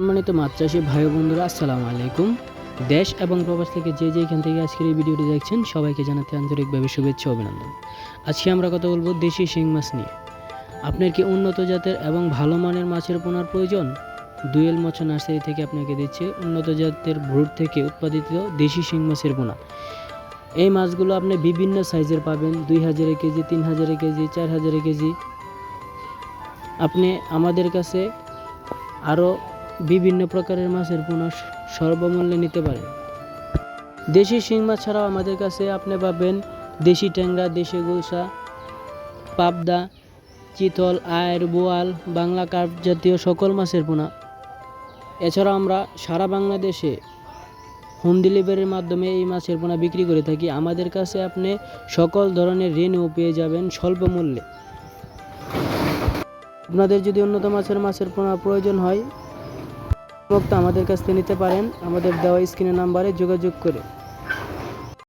সম্মানিত মাছ চাষি ভাই বন্ধুরা, আসসালামু আলাইকুম। দেশ এবং প্রবাস থেকে যে যেখান থেকে আজকের এই ভিডিওটি দেখছেন, সবাইকে জানাতে আন্তরিকভাবে শুভেচ্ছা অভিনন্দন। আজকে আমরা কথা বলব দেশি শিং মাছ নিয়ে। আপনার কি উন্নত জাতের এবং ভালো মানের মাছের পোনার প্রয়োজন? দুয়েল মৎস্য নার্সারি থেকে আপনাকে দিচ্ছে উন্নত জাতের ভ্রুট থেকে উৎপাদিত দেশি শিং মাছের পোনা। এই মাছগুলো আপনি বিভিন্ন সাইজের পাবেন, দুই হাজারে কেজি, তিন হাজারে কেজি, চার হাজারে কেজি। আপনি আমাদের কাছে আরও বিভিন্ন প্রকারের মাছের পোনা সর্বমূল্যে নিতে পারেন দেশি শিং মাছ ছাড়াও আমাদের কাছে আপনি পাবেন দেশি ট্যাংরা, দেশি গুলশা, পাবদা, চিতল, আয়ের বোয়াল, বাংলা কার্প জাতীয় সকল মাছের পোনা। এছাড়াও আমরা সারা বাংলাদেশে হোম ডেলিভারির মাধ্যমে এই মাছের পোনা বিক্রি করে থাকি। আমাদের কাছে আপনি সকল ধরনের ঋণও পেয়ে যাবেন স্বল্প মূল্যে। আপনাদের যদি উন্নত মাছের মাছের পোনা প্রয়োজন হয় মুক্ত আমাদের কাছ থেকে নিতে পারেন। আমাদের দেওয়া স্ক্রিনের নাম্বারে যোগাযোগ করে।